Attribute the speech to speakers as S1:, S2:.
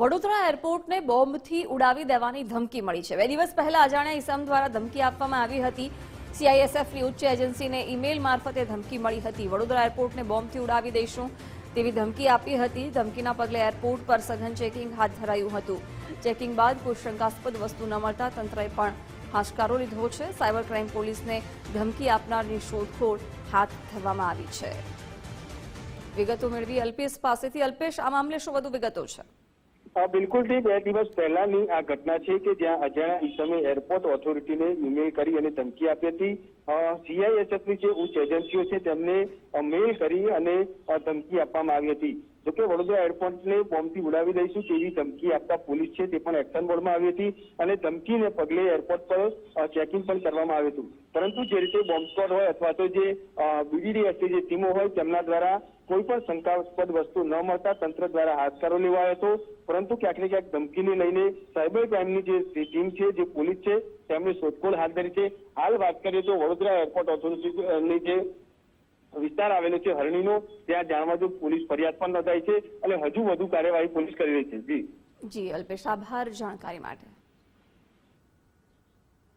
S1: વડોદરા એરપોર્ટને બોમ્બથી ઉડાવી દેવાની ધમકી મળી છે. બે દિવસ પહેલા અજાણ્યા ઇસમ દ્વારા ધમકી આપવામાં આવી હતી. સીઆઈએસએફની ઉચ્ચ એજન્સીને ઈમેલ મારફતે ધમકી મળી હતી. વડોદરા એરપોર્ટને બોમ્બથી ઉડાવી દઈશું તેવી ધમકી આપી હતી. ધમકીના પગલે એરપોર્ટ પર સઘન ચેકિંગ હાથ ધરાયું હતું. ચેકિંગ બાદ કોઈ શંકાસ્પદ વસ્તુ ન મળતા તંત્રએ પણ હાશકારો લીધો છે. સાયબર ક્રાઇમ પોલીસને ધમકી આપનારની શોધખોળ હાથ ધરવામાં આવી છે. વિગતો મેળવી અલ્પેશ પાસેથી. અલ્પેશ, આ મામલે શું વધુ વિગતો છે?
S2: બિલકુલથી બે દિવસ પહેલાની આ ઘટના છે કે જ્યાં અજાણ્યા ઈસમે એરપોર્ટ ઓથોરિટીને ઈમેલ કરી અને ધમકી આપી હતી. સીઆઈએસએફની જે ઉચ્ચ એજન્સીઓ છે તેમને મેલ કરી અને ધમકી આપવામાં આવી હતી. જોકે વડોદરા એરપોર્ટને બોમ્બથી ઉડાવી દઈશું તેવી ધમકી આપતા પોલીસ છે તે પણ એક્શન મોડમાં આવી હતી અને ધમકીને પગલે એરપોર્ટ પર ચેકિંગ પણ કરવામાં આવ્યું હતું. પરંતુ જે રીતે બોમ્બ સ્કોડ હોય અથવા તો જે બીડીડીએસની જે ટીમો હોય તેમના દ્વારા કોઈ પણ શંકાસ્પદ વસ્તુ ન મળતા તંત્ર દ્વારા હાથકારો લેવાયો હતો. પરંતુ ક્યાંક ને ક્યાંક ધમકીને લઈને સાયબર ક્રાઇમની જે ટીમ છે, જે પોલીસ છે તેમણે શોધખોળ હાથ ધરી છે. હાલ વાત કરીએ તો વડોદરા એરપોર્ટ ઓથોરિટીની જે વિસ્તાર આવેલો છે હરણીનો, ત્યાં જાણવા જો પોલીસ ફરિયાદ પણ નોંધાઈ છે અને હજુ વધુ કાર્યવાહી પોલીસ કરી રહી છે. જી.
S1: જી, અલ્પેશ, આભાર જાણકારી માટે.